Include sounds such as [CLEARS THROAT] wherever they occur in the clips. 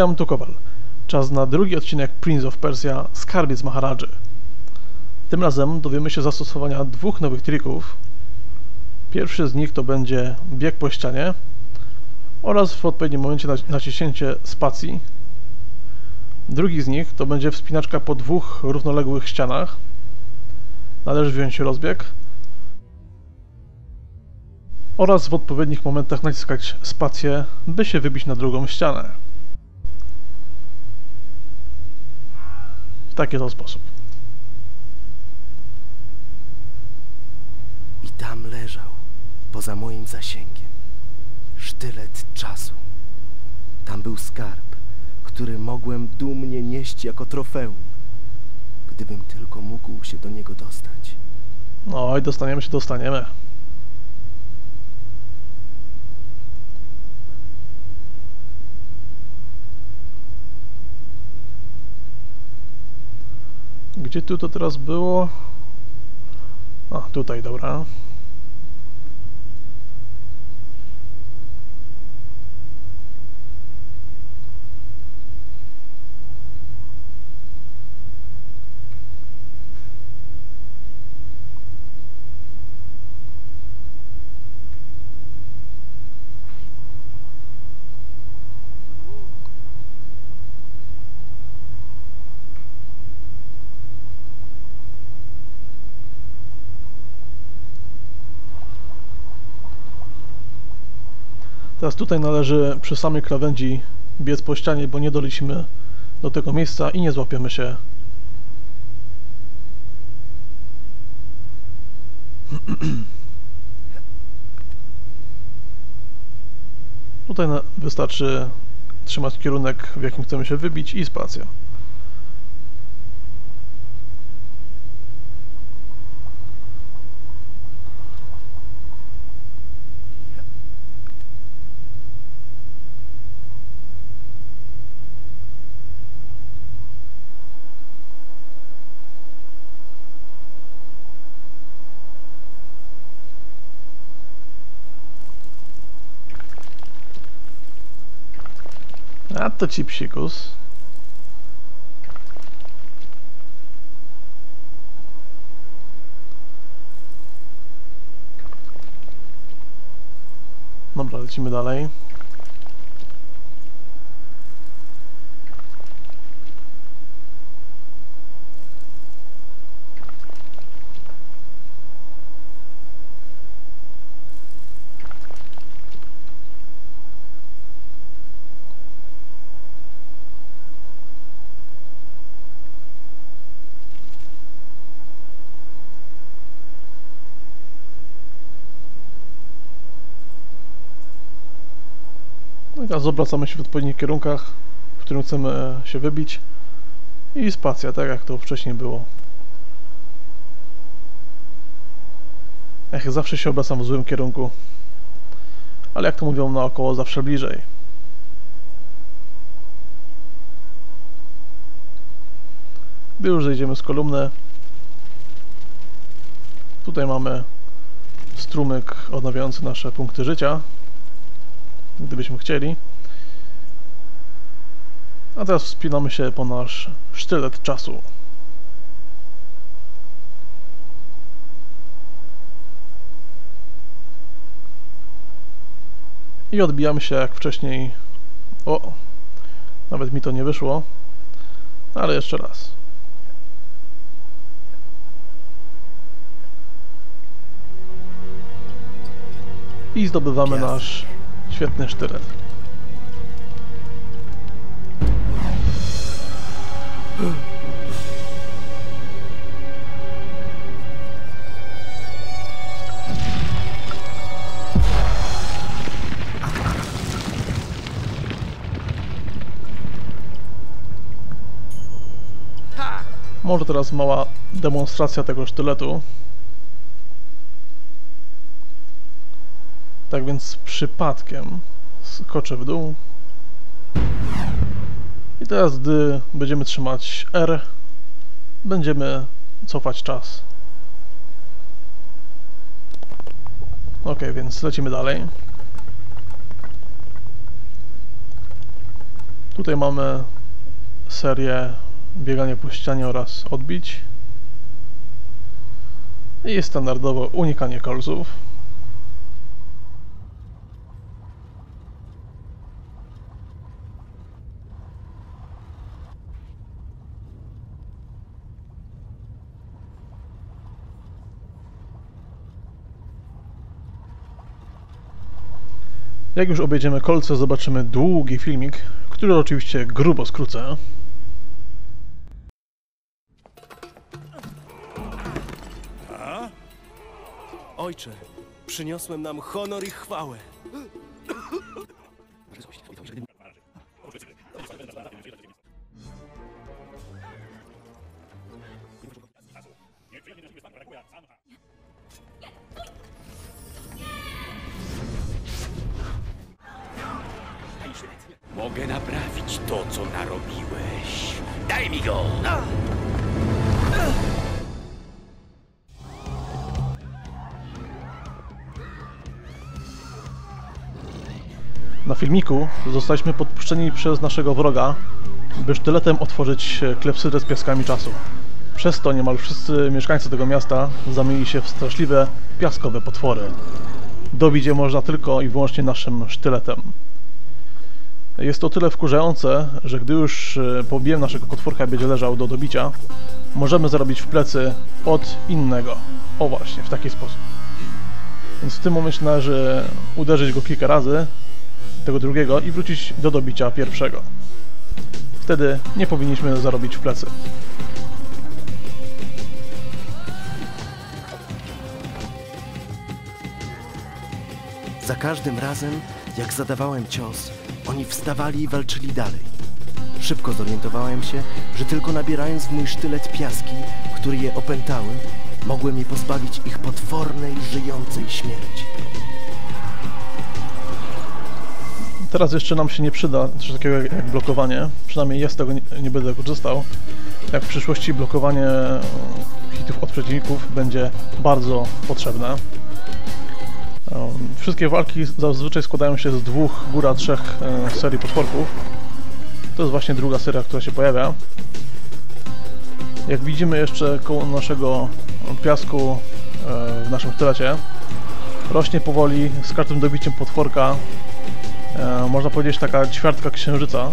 Witam, tu Kowal. Czas na drugi odcinek Prince of Persia Skarbiec Maharadży. Tym razem dowiemy się zastosowania dwóch nowych trików. Pierwszy z nich to będzie bieg po ścianie oraz w odpowiednim momencie naciśnięcie spacji. Drugi z nich to będzie wspinaczka po dwóch równoległych ścianach. Należy wziąć rozbieg oraz w odpowiednich momentach naciskać spację, by się wybić na drugą ścianę. Taki to sposób. I tam leżał, poza moim zasięgiem, sztylet czasu. Tam był skarb, który mogłem dumnie nieść jako trofeum, gdybym tylko mógł się do niego dostać. No i dostaniemy się, dostaniemy. Gdzie tu to teraz było? A, tutaj, dobra. Teraz tutaj należy przy samej krawędzi biec po ścianie, bo nie dolecimy do tego miejsca i nie złapiemy się. [CLEARS THROAT] Tutaj wystarczy trzymać kierunek, w jakim chcemy się wybić i spacja. A to ci psikus. Dobra, lecimy dalej. Teraz obracamy się w odpowiednich kierunkach, w którym chcemy się wybić i spacja, tak jak to wcześniej było. Ech, zawsze się obracam w złym kierunku. Ale jak to mówią naokoło, zawsze bliżej. Gdy już zejdziemy z kolumny, tutaj mamy strumyk odnawiający nasze punkty życia gdybyśmy chcieli. A teraz wspinamy się po nasz sztylet czasu. I odbijamy się jak wcześniej. O, nawet mi to nie wyszło. Ale jeszcze raz. I zdobywamy nasz Świetny sztylet. Może teraz mała demonstracja tego sztyletu. Tak więc przypadkiem skoczę w dół. I teraz, gdy będziemy trzymać R, będziemy cofać czas. Ok, więc lecimy dalej. Tutaj mamy serię biegania po ścianie oraz odbić. I standardowo unikanie kolców. Jak już objedziemy kolce, zobaczymy długi filmik, który oczywiście grubo skrócę. Ojcze, przyniosłem nam honor i chwałę. Mogę naprawić to, co narobiłeś. Daj mi go! Na filmiku zostaliśmy podpuszczeni przez naszego wroga, by sztyletem otworzyć klepsydrę z piaskami czasu. Przez to niemal wszyscy mieszkańcy tego miasta zamienili się w straszliwe, piaskowe potwory. Dobić je można tylko i wyłącznie naszym sztyletem. Jest to tyle wkurzające, że gdy już e, pobijem naszego potworka będzie leżał do dobicia, możemy zarobić w plecy od innego. O właśnie, w taki sposób. Więc w tym momencie należy uderzyć go kilka razy, tego drugiego i wrócić do dobicia pierwszego. Wtedy nie powinniśmy zarobić w plecy. Za każdym razem, jak zadawałem cios, oni wstawali i walczyli dalej. Szybko zorientowałem się, że tylko nabierając w mój sztylet piaski, które je opętały, mogłem je pozbawić ich potwornej, żyjącej śmierci. Teraz jeszcze nam się nie przyda coś takiego jak jak blokowanie. Przynajmniej ja z tego nie, nie będę korzystał. Jak w przyszłości blokowanie hitów od przeciwników będzie bardzo potrzebne. Wszystkie walki zazwyczaj składają się z dwóch, góra trzech e, serii potworków. To jest właśnie druga seria, która się pojawia. Jak widzimy jeszcze koło naszego piasku e, w naszym sztylecie rośnie powoli z każdym dobiciem potworka e, można powiedzieć taka ćwiartka księżyca,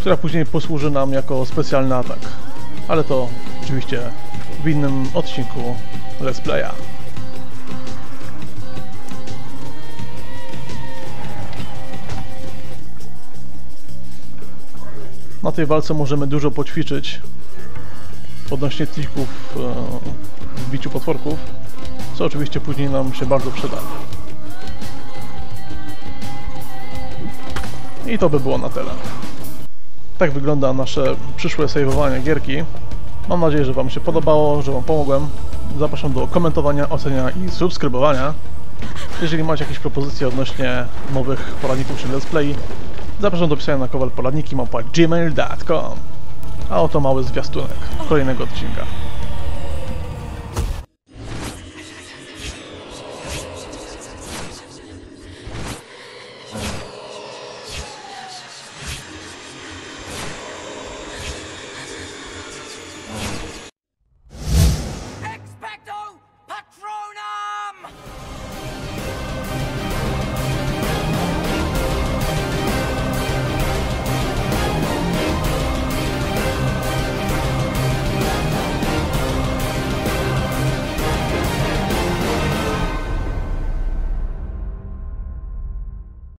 która później posłuży nam jako specjalny atak. Ale to oczywiście w innym odcinku Let's Playa. Na tej walce możemy dużo poćwiczyć odnośnie trików e, w biciu potworków, co oczywiście później nam się bardzo przyda. I to by było na tyle. Tak wygląda nasze przyszłe saveowanie gierki. Mam nadzieję, że Wam się podobało, że Wam pomogłem. Zapraszam do komentowania, oceniania i subskrybowania. Jeżeli macie jakieś propozycje odnośnie nowych poradników czy let's play, zapraszam do pisania na kowalporadniki gmail.com A oto mały zwiastunek kolejnego odcinka.